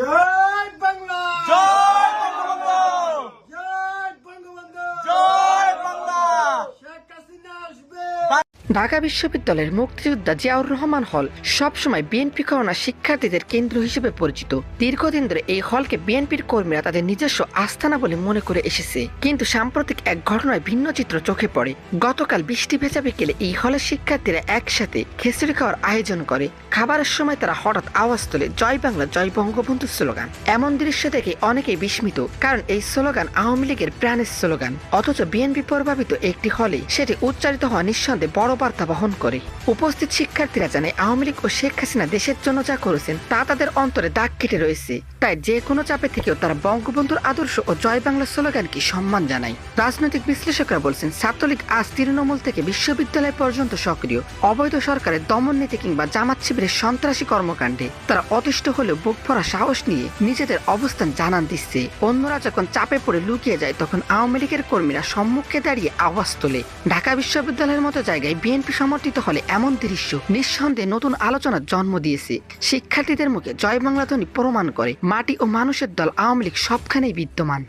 জয় বাংলা! জয় বঙ্গবন্ধু! জয় বঙ্গবন্ধু! জয় বাংলা! শেখ হাসিনা আসবে! ঢাকা বিশ্ববিদ্যালয়ের মুক্তিযোদ্ধা জিয়াউর রহমান হল সবসময় বিএনপি করোনা শিক্ষার্থীদের কেন্দ্র হিসেবে পরিচিত। দীর্ঘদিন ধরে এই হলকে বিএনপির কর্মীরা তাদের নিজস্ব আস্থানা বলে মনে করে এসেছে। কিন্তু সাম্প্রতিক এক ঘটনায় ভিন্ন চিত্র চোখে পড়ে। গতকাল বৃষ্টি ভেজা বিকেলে এই হলের শিক্ষার্থীরা একসাথে খিচুড়ি খাওয়ার আয়োজন করে। খাবারের সময় তারা হঠাৎ আওয়াজ তোলে, জয় বাংলা, জয় বঙ্গবন্ধু স্লোগান। এমন দৃশ্য দেখে অনেকেই বিস্মিত, কারণ এই স্লোগান আওয়ামী লীগের প্রাণের স্লোগান। অথচ বিএনপি প্রভাবিত একটি হলে সেটি উচ্চারিত হওয়া নিঃসন্দেহে বড় বার্তা বহন করে। উপস্থিত শিক্ষার্থীরা জানে, আওয়ামী লীগ ও শেখ হাসিনা দেশের জন্য যা করেছেন, তা তাদের অন্তরে দাগ কেটে রয়েছে। তাই যে কোনো চাপে থেকেও তারা বঙ্গবন্ধুর আদর্শ ও জয় বাংলা স্লোগানকে সম্মান জানায়। রাজনৈতিক বিশ্লেষকরা বলছেন, ছাত্রলীগ আজ তৃণমূল থেকে বিশ্ববিদ্যালয় পর্যন্ত সক্রিয়। অবৈধ সরকারের দমন নীতি কিংবা জামাত শিবিরের সন্ত্রাসী কর্মকাণ্ডে। তারা অতিষ্ঠ হলেও বুক ভরা সাহস নিয়ে নিজেদের অবস্থান জানান দিচ্ছে। অন্যরা যখন চাপে পড়ে লুকিয়ে যায়, তখন আওয়ামী লীগের কর্মীরা সম্মুখে দাঁড়িয়ে আওয়াজ তোলে। ঢাকা বিশ্ববিদ্যালয়ের মতো জায়গায় বিএনপি সমর্থিত হলে এমন দৃশ্য নিঃসন্দেহে নতুন আলোচনার জন্ম দিয়েছে। শিক্ষার্থীদের মুখে জয় বাংলা ধ্বনি প্রমাণ করে। মাটি ও মানুষের দল আওয়ামী লীগ সবখানেই বিদ্যমান।